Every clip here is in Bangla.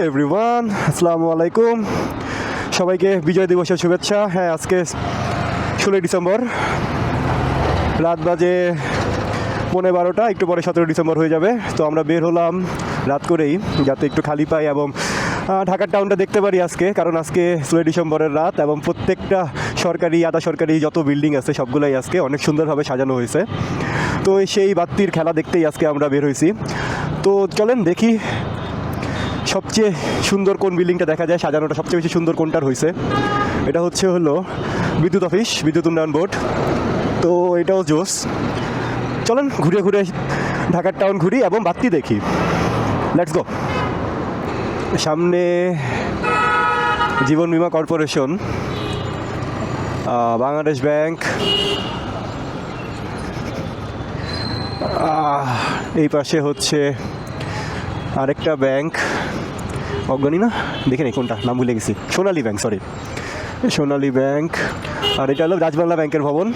এভরিওয়ান আসসালামু আলাইকুম সবাইকে বিজয় দিবসের শুভেচ্ছা। হ্যাঁ আজকে ষোলোই ডিসেম্বর। রাত বাজে পনেরো বারোটা, একটু পরে সতেরো ডিসেম্বর হয়ে যাবে। তো আমরা বের হলাম রাত করেই, যাতে একটু খালি পাই এবং ঢাকার টাউনটা দেখতে পারি আজকে। কারণ আজকে ষোলোই ডিসেম্বরের রাত এবং প্রত্যেকটা সরকারি আধা সরকারি যত বিল্ডিং আছে, সবগুলোই আজকে অনেক সুন্দরভাবে সাজানো হয়েছে। তো সেই বাত্তির খেলা দেখতেই আজকে আমরা বের হয়েছি। তো চলেন দেখি সবচেয়ে সুন্দর কোন বিল্ডিংটা দেখা যায়, সাজানোটা সবচেয়ে বেশি সুন্দর কোনটার হয়েছে এটা হচ্ছে হলো বিদ্যুৎ অফিস, বিদ্যুৎ উন্নয়ন বোর্ড। তো এটাও জোস। চলেন ঘুরে ঘুরে ঢাকার টাউন ঘুরি এবং বাত্তি দেখি। লেটস গো সামনে জীবন বীমা কর্পোরেশন বাংলাদেশ ব্যাংক। এই পাশে হচ্ছে আরেকটা ব্যাংক। অজ্ঞানী না? দেখে নেই কোনটা? নাম ভুলে গেছি। Sonali bank sorry Sonali bank, আর এটা হলো রাজবাংলা ব্যাংকের ভবন।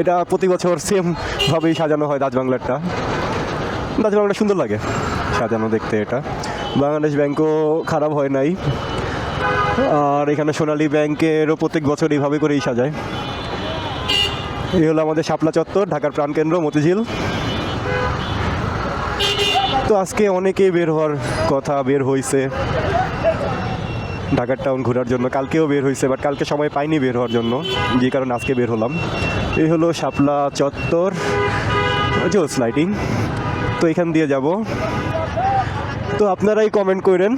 এটা প্রতি বছর সেমভাবেই সাজানো হয় রাজবাংলারটা। রাজবাংলাটা সুন্দর লাগে সাজানো দেখতে এটা। বাংলাদেশ ব্যাংকও খারাপ হয় নাই। আর এখানে সোনালী ব্যাংকেরও প্রত্যেক বছর এইভাবে করেই সাজায়। এই হলো আমাদের শাপলা চত্বর, ঢাকার প্রাণকেন্দ্র, মতিঝিল। তো আজকে অনেকেই বের হওয়ার কথা বের হয়েছে ঢাকার টাউন ঘোরার জন্য। কালকেও বের হয়েছে বাট কালকে সময় পাইনি বের হওয়ার জন্য। যে কারণে আজকে বের হলাম। এই হলো শাপলা চত্বর জোস লাইটিং তো এখান দিয়ে যাব। তো আপনারাই কমেন্ট করেন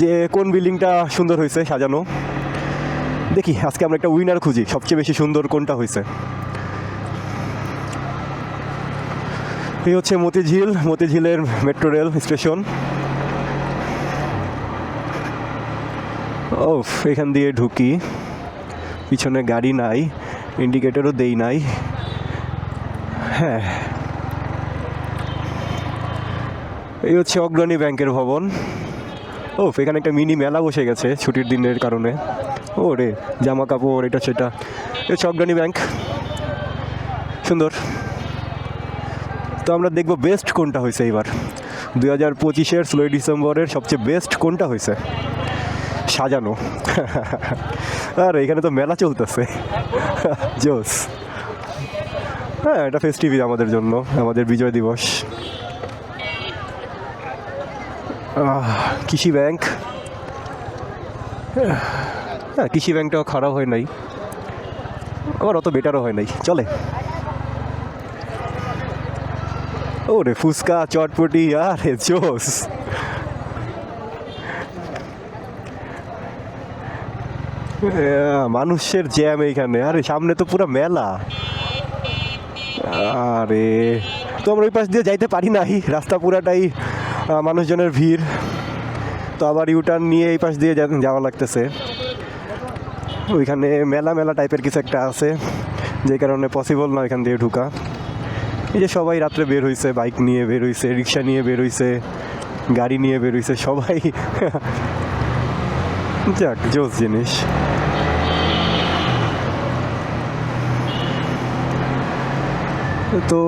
যে কোন বিল্ডিংটা সুন্দর হয়েছে সাজানো। দেখি, আজকে আমরা একটা উইনার খুঁজি, সবচেয়ে বেশি সুন্দর কোনটা হয়েছে এই হচ্ছে মতিঝিল, মতিঝিলের মেট্রো রেল স্টেশন। ও এখান দিয়ে ঢুকি। পিছনে গাড়ি নাই ইন্ডিকেটরও দেই নাই। হ্যাঁ। এই হচ্ছে অগ্রণী ব্যাংকের ভবন। ও এখানে একটা মিনি মেলা বসে গেছে ছুটির দিনের কারণে। ও রে জামা কাপড়, এটা সেটা। এই হচ্ছে অগ্রণী ব্যাংক। সুন্দর। তো আমরা দেখব বেস্ট কোনটা হয়েছে এবার দুই হাজার পঁচিশের ষোলোই ডিসেম্বরের সবচেয়ে বেস্ট কোনটা হয়েছে? সাজানো। আর এখানে তো মেলা চলতেছে। জোস। হ্যাঁ এটা ফেস্টিভি আমাদের জন্য, আমাদের বিজয় দিবস। কৃষি ব্যাংক হ্যাঁ কৃষি ব্যাংকটাও খারাপ হয় নাই। আবার অত বেটারও হয় নাই। চলে। ওরে ফুচকা, চটপটি, আরে জোস। মানুষের জ্যাম এইখানে। আরে, সামনে তো পুরো মেলা। আরে, তো আমরা ওই পাশ দিয়ে যাইতে পারি নাই। রাস্তা পুরাটাই মানুষজনের ভিড়। তো আবার ইউটার্ন নিয়ে এই পাশ দিয়ে যাওয়া লাগতেছে। ওইখানে মেলা মেলা টাইপের কিছু একটা আছে। যে কারণে পসিবল না এখান দিয়ে ঢুকা। এই যে সবাই রাত্রে বের হয়েছে বাইক নিয়ে বের হয়েছে রিক্সা নিয়ে বের হয়েছে গাড়ি নিয়ে বের হয়েছে সবাই। যাক, জোস জিনিস। তো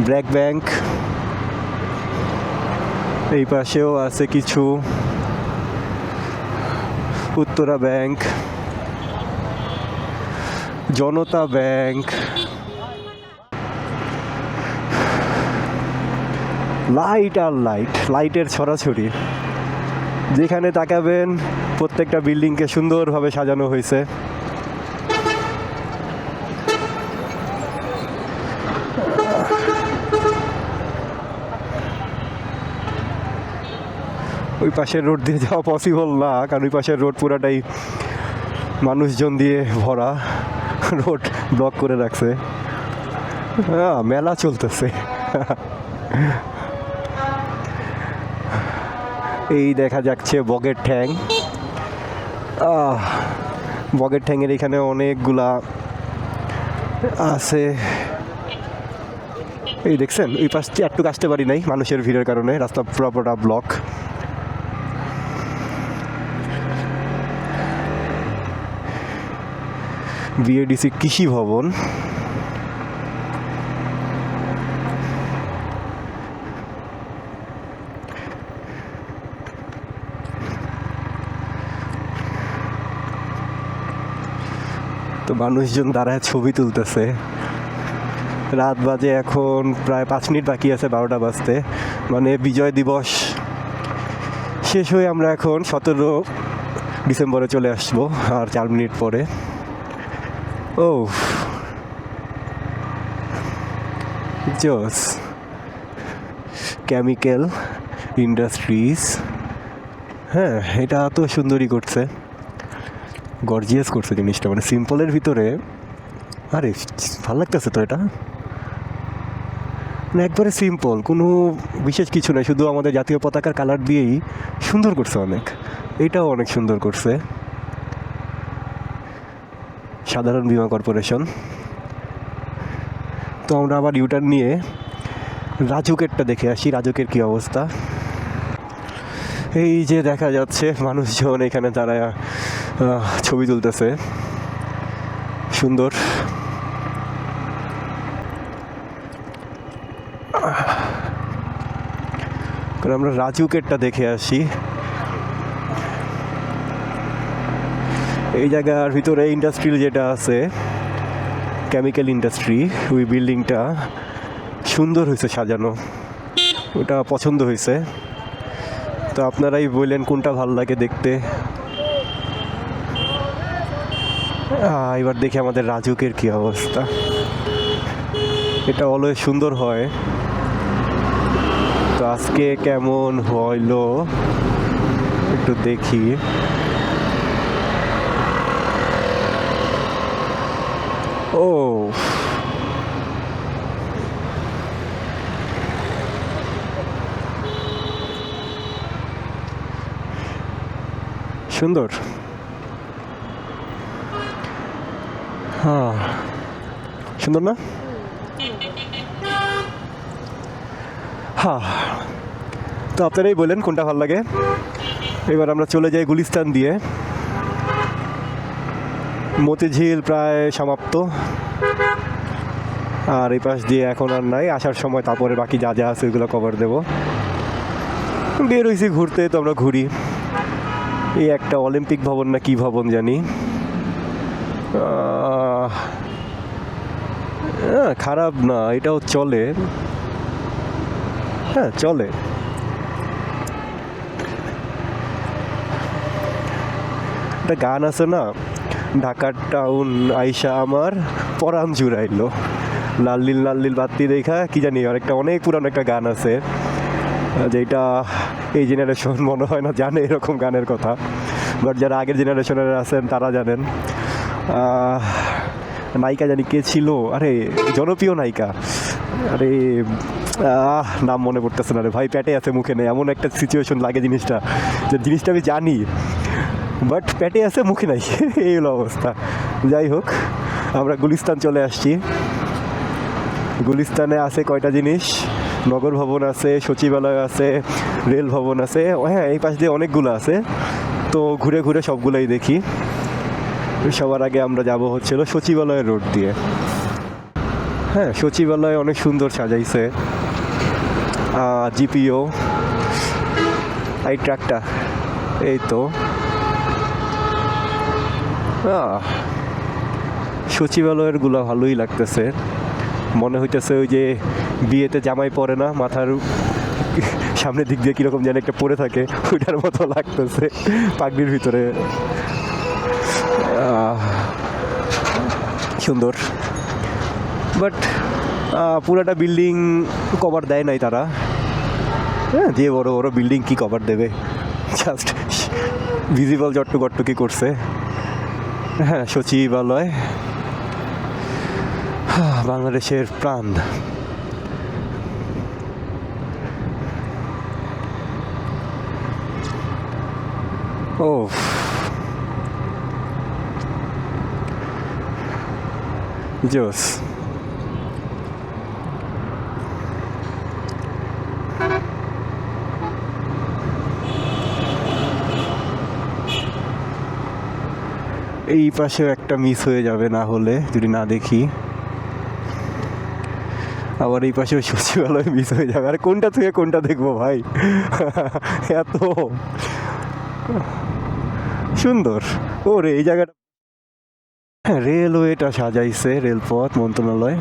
ব্ল্যাক ব্যাংক। এই পাশেও আছে কিছু। Uttara bank. Janata bank. Light আর লাইট লাইটের ছড়াছড়ি। যেখানে তাকাবেন, প্রত্যেকটা বিল্ডিংকে সুন্দরভাবে সাজানো হয়েছে। ওই পাশের রোড দিয়ে যাওয়া পসিবল না, কারণ ওই পাশের রোড পুরাটাই মানুষজন দিয়ে ভরা। রোড ব্লক করে রাখছে। মেলা চলতেছে। এই দেখা যাচ্ছে বগের ঠ্যাং। বগের ঠ্যাংয়ের এখানে অনেকগুলা আছে। এই দেখছেন, ওই পাশ দিয়ে একটু আসতে পারি নাই মানুষের ভিড়ের কারণে, রাস্তা পুরোপুরা ব্লক বিএডিসি কৃষি ভবন। তো মানুষজন দাঁড়ায় ছবি তুলতেছে। রাত বাজে এখন প্রায় পাঁচ মিনিট বাকি আছে বারোটা বাজতে। মানে বিজয় দিবস শেষ হয়ে আমরা এখন সতেরো ডিসেম্বরে চলে আসব, আর চার মিনিট পরে। ও জোস। Chemical industries. হ্যাঁ এটা তো সুন্দরই করছে। গর্জিয়াস করছে জিনিসটা মানে সিম্পলের ভিতরে আরে ভালো লাগতেছে তো এটা। মানে একবারে সিম্পল কোনো বিশেষ কিছু নয় শুধু আমাদের জাতীয় পতাকার কালার দিয়েই সুন্দর করছে অনেক। এটাও অনেক সুন্দর করছে। সাধারণ বীমা কর্পোরেশন। তো আমরা আবার ইউটার্ন নিয়ে রাজুকেরটা দেখে আসি রাজুকের কি অবস্থা। এই যে দেখা যাচ্ছে মানুষজন এখানে আহ, ছবি তুলতেছে। সুন্দর। আমরা রাজুকেরটা দেখে আসি। এই জায়গার ভিতরে ইন্ডাস্ট্রিয়াল যেটা আছে, কেমিক্যাল ইন্ডাস্ট্রি, ওই বিল্ডিংটা সুন্দর হয়েছে সাজানো। ওটা পছন্দ হয়েছে। তো আপনারাই বললেন কোনটা ভালো লাগে দেখতে আহ, এবার দেখি আমাদের রাজুকের কি অবস্থা। এটা অলওয়েজ সুন্দর হয়। তো আজকে কেমন হইল? একটু দেখি। ও। সুন্দর। সুন্দর না হ্যাঁ তো আপনারাই বলেন কোনটা ভালো লাগে এবার আমরা চলে যাই গুলিস্তান দিয়ে মতিঝিল প্রায় সমাপ্ত আর এই পাশ দিয়ে এখন আর নাই আসার সময় তারপরে বাকি যা যা আছে ওইগুলো কভার দেবো বের হয়েছি ঘুরতে তো আমরা ঘুরি এই একটা অলিম্পিক ভবন না কি ভবন জানি হ্যাঁ, খারাপ না এটাও চলে। হ্যাঁ চলে। একটা গান আছে না ঢাকার টাউন আইসা আমার পরাণ জুড়াইলো। লাল নীল লাল নীল বাত্তি দেখা কি জানি আর একটা অনেক পুরানো একটা গান আছে যেটা এই জেনারেশন মনে হয় না জানে এরকম গানের কথা। বাট যারা আগের জেনারেশনের আছেন তারা জানেন। নায়িকা জানি কে ছিল? আরে, জনপ্রিয় নায়িকা। আরে, আহ, নাম মনে পড়তেছে না রে ভাই, প্যাটে আছে মুখে নেই। এমন একটা সিচুয়েশন লাগে জিনিসটা, যে জিনিসটা আমি জানি বাট প্যাটে আছে, মুখে নাই। এই হলো অবস্থা। যাই হোক, আমরা গুলিস্তান চলে আসছি। গুলিস্তানে আছে কয়টা জিনিস? নগর ভবন আছে, সচিবালয় আছে, রেল ভবন আছে। হ্যাঁ এই পাশ দিয়ে অনেকগুলো আছে। তো ঘুরে ঘুরে সবগুলোই দেখি। সবার আগে আমরা যাব হচ্ছিল সচিবালয় রোড দিয়ে। হ্যাঁ সচিবালয় অনেক সুন্দর সাজাইছে। জিপিও এই ট্রাকটা এই তো। আহ, সচিবালয়েরগুলা ভালোই লাগতেছে। মনে হইতেছে ওই যে বিয়েতে জামাই পরে না মাথার সামনের দিক দিয়ে কীরকম যেন একটা পরে থাকে ওইটার মতো লাগতেছে পাগড়ির ভিতরে। সুন্দর। বাট পুরাটা বিল্ডিং কভার দেয় নাই তারা। হ্যাঁ দিয়ে বড় বড় বিল্ডিং কি কভার দেবে? জাস্ট ভিজিবল জট্টু গট্টুকি করছে। হ্যাঁ সচিবালয়। বাংলাদেশের প্রাণ। ও জোস এই পাশেও একটা মিস হয়ে যাবে না হলে, যদি না দেখি। আবার এই পাশেও সচিবালয় মিস হয়ে যাবে। আর কোনটা থেকে কোনটা দেখব ভাই? এত। সুন্দর। ওরে, এই জায়গাটা রেলওয়েটা সাজাইছে রেলপথ, মন্ত্রণালয়।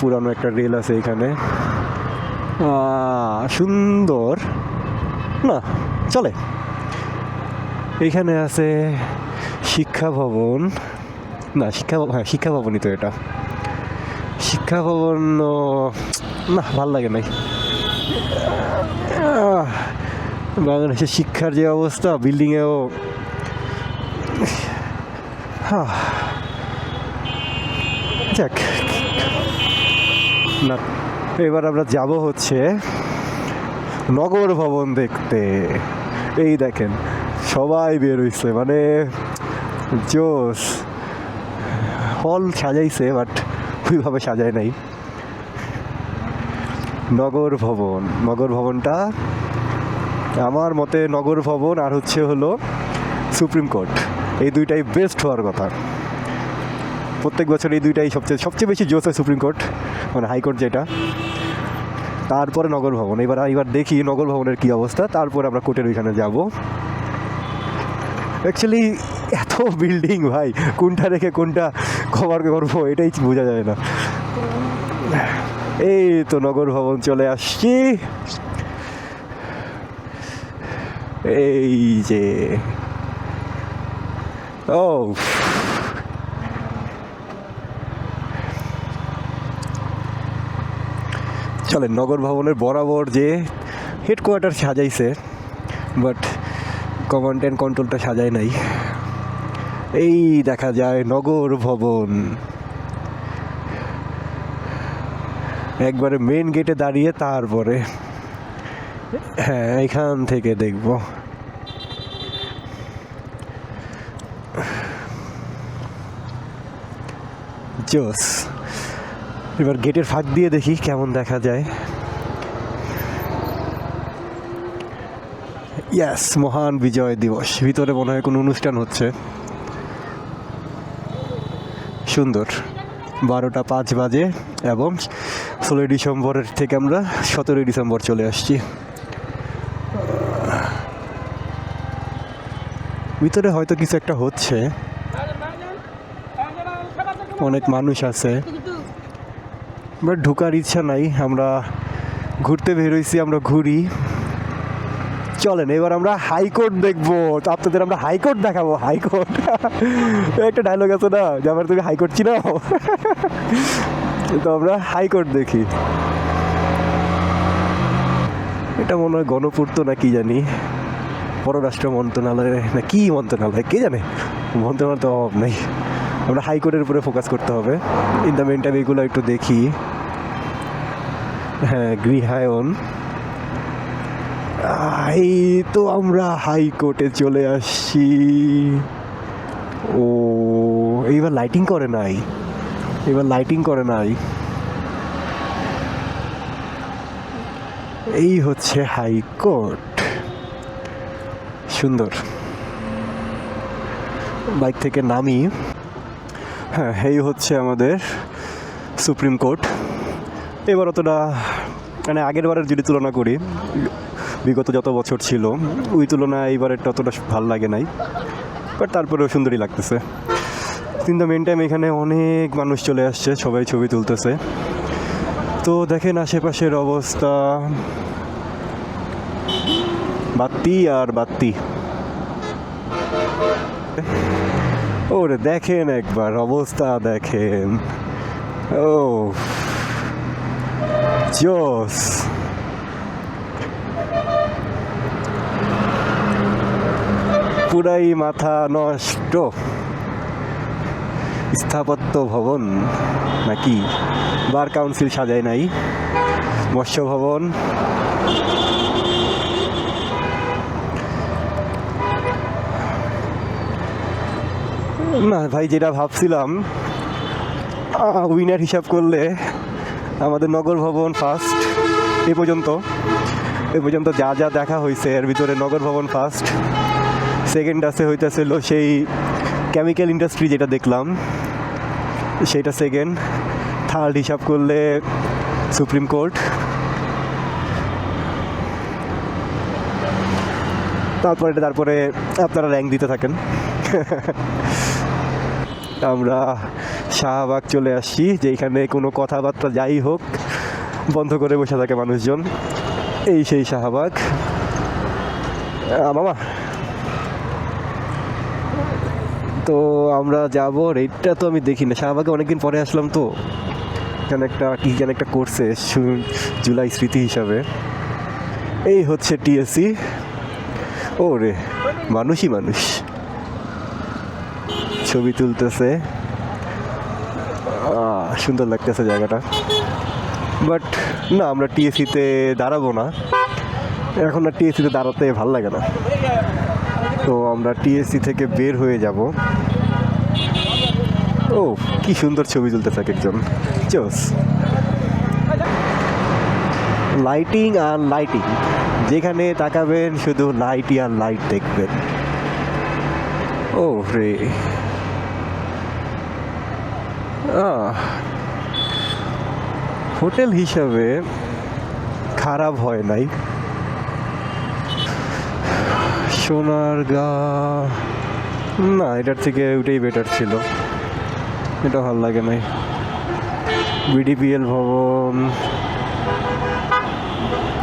পুরানো একটা রেল আছে এখানে। সুন্দর। না, চলে। এইখানে আছে শিক্ষা ভবন। না, শিক্ষা হ্যাঁ শিক্ষা ভবনই তো এটা। শিক্ষা ভবন না, ভালো লাগে নাই। বাংলাদেশের শিক্ষার যে অবস্থা, বিল্ডিংয়েও যাক। না, এবার আমরা যাব হচ্ছে নগর ভবন দেখতে। এই দেখেন, সবাই বের হইছে মানে জোস। হল সাজাইছে, বাট ওইভাবে সাজায় নাই। নগর ভবন, নগর ভবনটা আমার মতে নগর ভবন আর হচ্ছে হলো সুপ্রিম কোর্ট। এই দুইটাই বেস্ট হওয়ার কথা। প্রত্যেক বছর এই দুইটাই সবচেয়ে সবচেয়ে বেশি জোস হয় সুপ্রিম কোর্ট মানে হাইকোর্ট যেটা। তারপরে নগর ভবন। এবার এবার দেখি নগর ভবনের কী অবস্থা। তারপরে আমরা কোর্টের ওইখানে যাব। অ্যাকচুয়ালি এত বিল্ডিং ভাই। কোনটা রেখে কোনটা খবর করব, এটাই বোঝা যায় না। এই তো নগর ভবন চলে আসছি। এই যে ও চলেন নগর ভবনের বরাবর যে হেডকোয়ার্টার সাজাইছে বাট কমান্ড অ্যান্ড কন্ট্রোলটা সাজায় নাই। এই দেখা যায় নগর ভবন। একবারে মেন গেটে দাঁড়িয়ে তারপরে হ্যাঁ এখান থেকে দেখব। জোস এবার গেটের ফাঁক দিয়ে দেখি কেমন দেখা যায়। ইয়াস মহান বিজয় দিবস। ভিতরে মনে হয় কোনো অনুষ্ঠান হচ্ছে। সুন্দর। বারোটা পাঁচ বাজে এবং ষোলোই ডিসেম্বরের থেকে আমরা সতেরোই ডিসেম্বর চলে আসছি। ভিতরে হয়তো কিছু একটা হচ্ছে। অনেক মানুষ আছে। বাট ঢোকার ইচ্ছা নাই, আমরা ঘুরতে বেরোইছি আমরা ঘুরি। চলেন, এবার আমরা হাইকোর্ট দেখব। তো আপনাদের আমরা হাইকোর্ট দেখাবো হাইকোর্ট একটা ডায়লগ আছে না, যে আমার তুমি হাইকোর্ট চিনাও তো আমরা হাইকোর্ট দেখি। এটা মনে হয় গণপূর্ত না কি জানি? পররাষ্ট্র মন্ত্রণালয় না কি মন্ত্রণালয়, কে জানে? মন্ত্রণালয় তো অভাব নেই। আমরা হাইকোর্টের উপরে ফোকাস করতে হবে। ইন দ্য মেন টাইম এগুলো একটু দেখি। হ্যাঁ গৃহায়ন। এই তো আমরা হাইকোর্টে চলে আসছি। ও, এইবার লাইটিং করে নাই। এবার লাইটিং করে নাই। এই হচ্ছে হাইকোর্ট সুন্দর। বাইক থেকে নামি। হ্যাঁ এই হচ্ছে আমাদের সুপ্রিম কোর্ট। এবার অতটা মানে আগের বারের যদি তুলনা করি, বিগত যত বছর ছিল, ওই তুলনায় এইবারেরটা অতটা ভালো লাগে নাই। বাট তারপরেও সুন্দরই লাগতেছে। কিন্তু মেন টাইম এখানে অনেক মানুষ চলে আসছে, সবাই ছবি তুলতেছে। তো দেখেন আশেপাশের অবস্থা। বাত্তি আর বাত্তি। ওরে দেখেন একবার, অবস্থা দেখেন। ও জোস। পুরাই মাথা নষ্ট। স্থাপত্য ভবন নাকি? বার কাউন্সিল সাজায় নাই। মৎস্য ভবন। না ভাই, যেটা ভাবছিলাম উইনার হিসাব করলে আমাদের নগর ভবন ফার্স্ট এ পর্যন্ত এ পর্যন্ত যা যা দেখা হয়েছে, এর ভিতরে নগর ভবন ফার্স্ট সেকেন্ড আছে হইতেছিল সেই কেমিক্যাল ইন্ডাস্ট্রি যেটা দেখলাম, সেটা সেকেন্ড থার্ড হিসাব করলে সুপ্রিম কোর্ট। তারপরে তারপরে আপনারা র্যাঙ্ক দিতে থাকেন। আমরা শাহবাগ চলে আসছি যেখানে কোনো কথাবার্তা যাই হোক, বন্ধ করে বসে থাকে মানুষজন। এই সেই শাহবাগ। মামা। তো আমরা যাব রেটটা তো আমি দেখি না। শাহবাগে অনেকদিন পরে আসলাম তো। এখানে একটা, কি যেন একটা করছে জুলাই স্মৃতি হিসাবে। এই হচ্ছে টিএসসি ও রে মানুষই মানুষ। ছবি তুলতেছে। সুন্দর লাগতেছে জায়গাটা। বাট না, আমরা টিএসসিতে দাঁড়াবো না। এখন আর টিএসসিতে দাঁড়াতে ভালো লাগে না। তো আমরা টিএসসি থেকে বের হয়ে যাব। ও, কি সুন্দর ছবি তুলতে থাকে একজন চোস লাইটিং আর লাইটিং যেখানে তাকাবেন, শুধু লাইটই আর লাইট দেখবেন। ও রে। হোটেল হিসাবে খারাপ হয় নাই। সোনার গা না, এটার থেকে ওইটাই বেটার ছিল। এটা ভালো লাগে নাই। বিডিপিএল ভবন,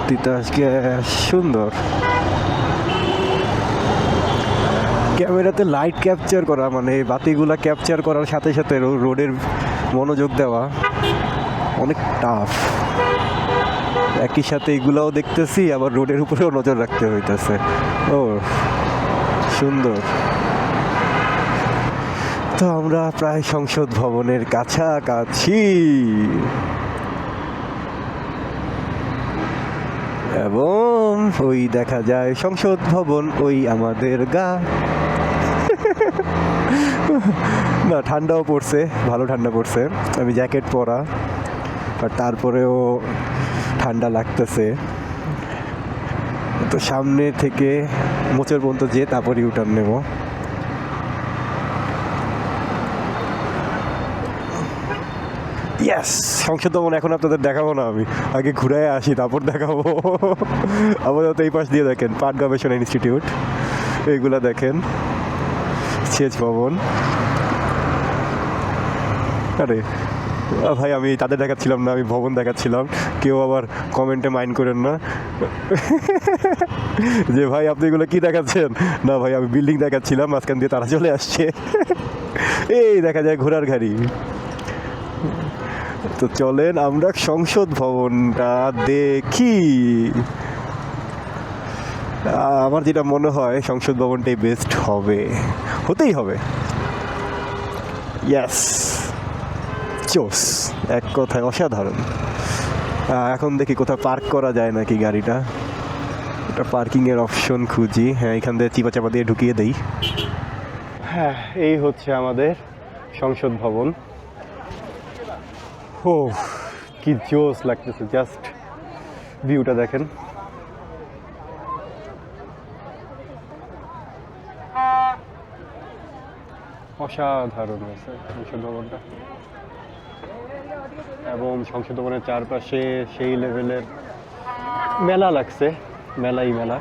তিতাস গ্যাস, সুন্দর। ক্যামেরাতে লাইট ক্যাপচার করা মানে বাতিগুলো ক্যাপচার করার সাথে সাথে রোডের মনোযোগ দেওয়া। অনেক টাফ একই সাথে এগুলাও দেখতেছি, আবার রোডের উপরেও নজর রাখতে হইতেছে। ও সুন্দর। তো আমরা প্রায় সংসদ ভবনের কাছাকাছি। এবং ওই দেখা যায় সংসদ ভবন, ওই আমাদের গা। না, ঠান্ডাও পড়ছে, ভালো ঠান্ডা পড়ছে। আমি জ্যাকেট পরা, আর তারপরেও ঠান্ডা লাগতেছে। তো সামনে থেকে মোচের পর্যন্ত যে তারপর ইউটার্ন নেব। ইয়াস সংসদ ভবন এখন আপনাদের দেখাবো না আমি। আগে ঘুরে আসি, তারপর দেখাবো। আপাতত এই পাশ দিয়ে দেখেন, পাট গবেষণা ইনস্টিটিউট। এইগুলা দেখেন। সেচ ভবন। আরে ভাই, আমি তাদের দেখাচ্ছিলাম না, আমি ভবন দেখাচ্ছিলাম। কেউ আবার কমেন্টে মাইন্ড করেন না। যে ভাই, আপনি এগুলো কি দেখাচ্ছেন? না ভাই, আমি বিল্ডিং দেখাচ্ছিলাম, মাঝখান দিয়ে তারা চলে আসছে। এই দেখা যায় ঘোড়ার গাড়ি তো চলেন আমরা সংসদ ভবনটা দেখি। আমার যেটা মনে হয়, সংসদ ভবনটাই বেস্ট হবে। হতেই হবে। ইয়াস চোস এক কথায় অসাধারণ। এখন দেখি কোথাও পার্ক করা যায় নাকি গাড়িটা। একটা পার্কিংয়ের অপশন খুঁজি। হ্যাঁ এখান থেকে চিপা চাপা দিয়ে ঢুকিয়ে দেই। হ্যাঁ এই হচ্ছে আমাদের সংসদ ভবন। ও কি জোস লাগতেছে। জাস্ট ভিউটা দেখেন। অসাধারণ হয়েছে সংসদ ভবনটা। এবং সংসদ ভবনের চারপাশে সেই লেভেলের মেলা লাগছে মেলাই মেলা।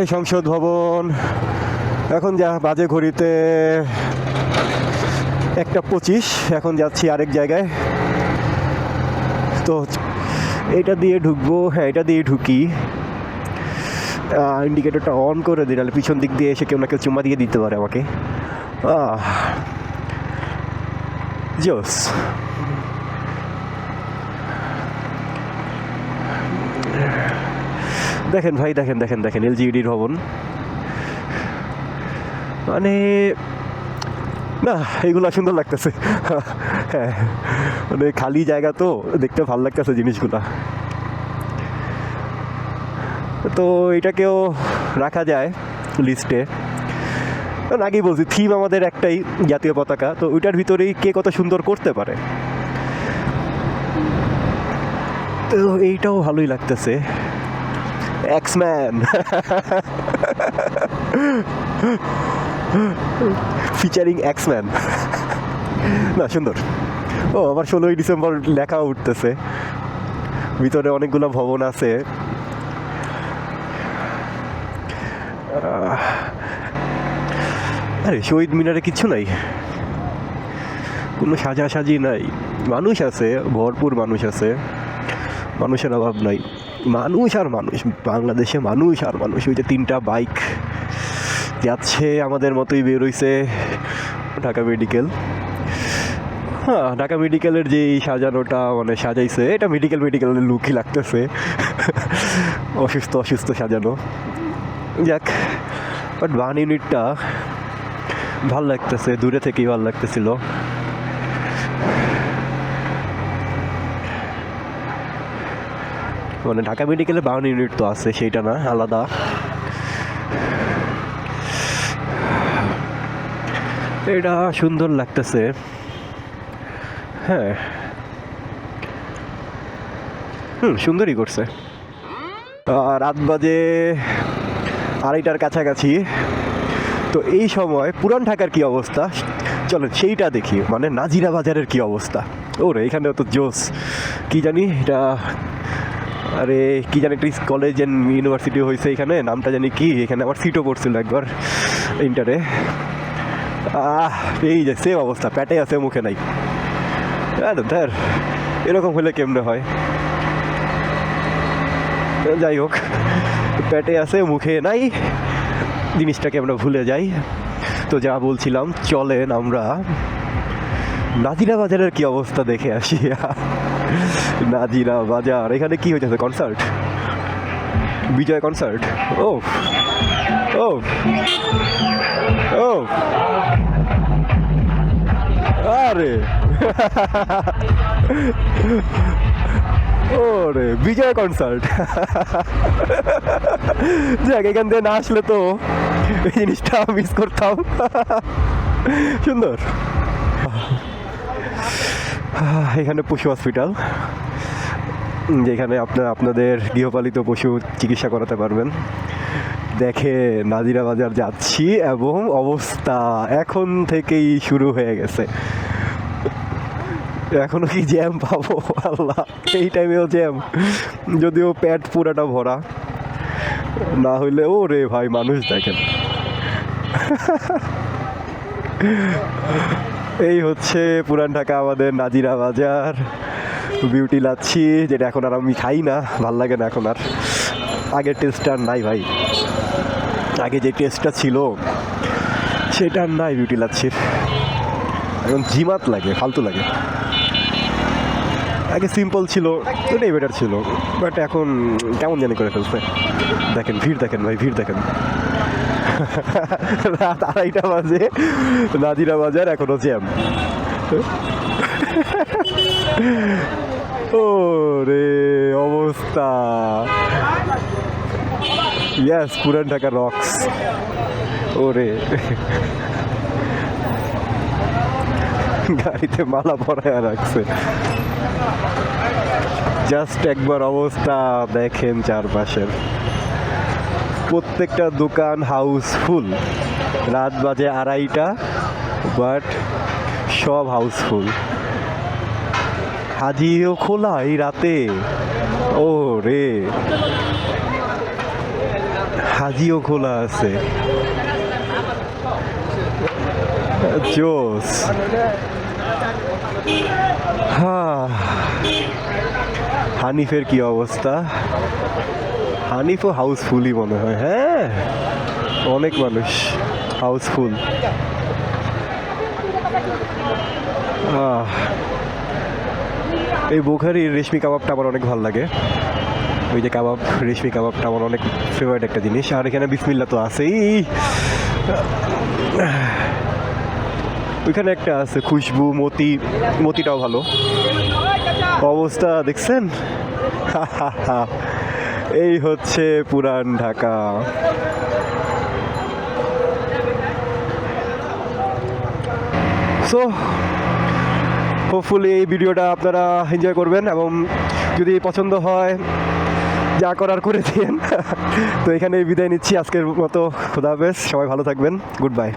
বাই সংসদ ভবন। এখন যা বাজে ঘড়িতে একটা পঁচিশ, এখন যাচ্ছি আরেক জায়গায়। তো এটা দিয়ে ঢুকবো হ্যাঁ এটা দিয়ে ঢুকি। ইন্ডিকেটরটা অন করে দিই নাহলে পিছন দিক দিয়ে এসে কেউ না কেউ চুমা দিয়ে দিতে পারে আমাকে। জোস। দেখেন ভাই, দেখেন দেখেন দেখেন এলজিইডির ভবন। মানে না, এগুলো সুন্দর লাগতেছে। হ্যাঁ মানে খালি জায়গা তো, দেখতে ভালো লাগতেছে জিনিসগুলা। তো এটাকেও রাখা যায় লিস্টে আগেই বলছি থিম আমাদের একটাই জাতীয় পতাকা। তো ওইটার ভিতরেই কে কত সুন্দর করতে পারে। তো এইটাও ভালোই লাগতেছে। এক্সম্যান ফিচারিং এক্সম্যান না, সুন্দর। ও, আবার ষোলোই ডিসেম্বর লেখা উঠতেছে। ভিতরে অনেকগুলো ভবন আছে। আরে, শহীদ মিনারে কিচ্ছু নাই। কোনো সাজাসাজি নাই। মানুষ আছে, ভরপুর মানুষ আছে। মানুষের অভাব নাই। মানুষ আর মানুষ, বাংলাদেশে মানুষ আর মানুষ। ওই যে তিনটা বাইক যাচ্ছে, আমাদের মতোই বেরোইছে ঢাকা মেডিকেল। হ্যাঁ ঢাকা মেডিকেলের যে সাজানোটা মানে সাজাইছে, এটা মেডিকেল মেডিকেলের লুকই লাগতেছে। অসুস্থ অসুস্থ সাজানো। যাক বাট বান ইউনিটটা ভালো লাগতেছে, দূরে থেকেই ভালো লাগতেছিল। মানে ঢাকা মেডিকেলে বাউন ইউনিট তো আছে, সেইটা না, আলাদা। এটা সুন্দর লাগতেছে। হ্যাঁ। হুম, সুন্দরই করছে। রাত বাজে আড়াইটার কাছাকাছি। তো এই সময় পুরান ঢাকার কি অবস্থা? চলেন সেইটা দেখি মানে নাজিরা বাজারের কি অবস্থা? ওরে এখানে তো জোস। কি জানি, এটা আরে, কি জানি একটা কলেজ অ্যান্ড ইউনিভার্সিটি হয়েছে এখানে, নামটা জানি কি, এখানে আমার সিটও পড়ছিল একবার ইন্টারে আহ, এই যে সেম অবস্থা, প্যাটে আছে, মুখে নাই। ধর, এরকম হলে কেমনে হয়? যাই হোক, প্যাটে আছে, মুখে নাই জিনিসটাকে আমরা ভুলে যাই। তো যা বলছিলাম, চলেন আমরা নাজিরা বাজারের কি অবস্থা দেখে আসি। নাজিরা বাজার এখানে কি হয়েছে? কনসার্ট বিজয় কনসার্ট ও ও ও আরে। ওরে, বিজয় কনসার্ট যাক, এখান থেকে না আসলে তো এই জিনিসটা মিস করতাম। সুন্দর। এখানে পশু হসপিটাল, যেখানে আপনার আপনাদের গৃহপালিত পশু চিকিৎসা করাতে পারবেন। দেখে নাজিরা বাজার যাচ্ছি এবং অবস্থা এখন থেকেই শুরু হয়ে গেছে। এখনও কি জ্যাম পাবো? আল্লাহ, এই টাইমেও জ্যাম। যদিও প্যাট পুরাটা ভরা, না হইলে ও রে ভাই, মানুষ দেখেন এই হচ্ছে পুরান ঢাকা আমাদের নাজিরা বাজার। বিউটি লাচ্ছি, যেটা এখন আর আমি খাই না, ভালো লাগে না এখন আর। আগের টেস্টটা আর নাই ভাই। আগে যে টেস্টটা ছিল, সেটা আর নাই বিউটি লাচ্ছির। এখন জিমাত লাগে, ফালতু লাগে। আগে সিম্পল ছিল ওটাই বেটার ছিল। বাট এখন কেমন জানি করে ফেলছে। দেখেন, ভিড় দেখেন ভাই, ভিড় দেখেন। রাত আড়াইটা বাজে, নাজিরা বাজার এখনও জ্যাম। ও রে অবস্থা। ইয়াস পুরান ঢাকা রক্স ওরে। গাড়িতে মালা পরায় রাখছে। জাস্ট একবার অবস্থা দেখেন চারপাশের। প্রত্যেকটা দোকান হাউসফুল। রাত বাজে আড়াইটা, বাট সব হাউসফুল। হাজিও খোলা এই রাতে। ও রে হাজিও খোলা আছে। জোস। হানিফের কি অবস্থা? হানিফও হাউসফুলই মনে হয় হ্যাঁ? অনেক মানুষ, হাউসফুল। এই বোখারির রেশমি কাবাবটা আমার অনেক ভালো লাগে। ওই যে কাবাব, রেশমি কাবাবটা আমার অনেক ফেভারিট একটা জিনিস। আর এখানে বিসমিল্লা তো আছেই। ওইখানে একটা আছে, খুশবু, মতি, মতিটাও ভালো। অবস্থা দেখছেন? এই হচ্ছে পুরান ঢাকা। সো হোপফুলি এই ভিডিওটা আপনারা এনজয় করবেন এবং যদি পছন্দ হয়, যা করার করে দিন তো এখানে বিদায় নিচ্ছি আজকের মতো। খুদা হাফেজ, সবাই ভালো থাকবেন। Good bye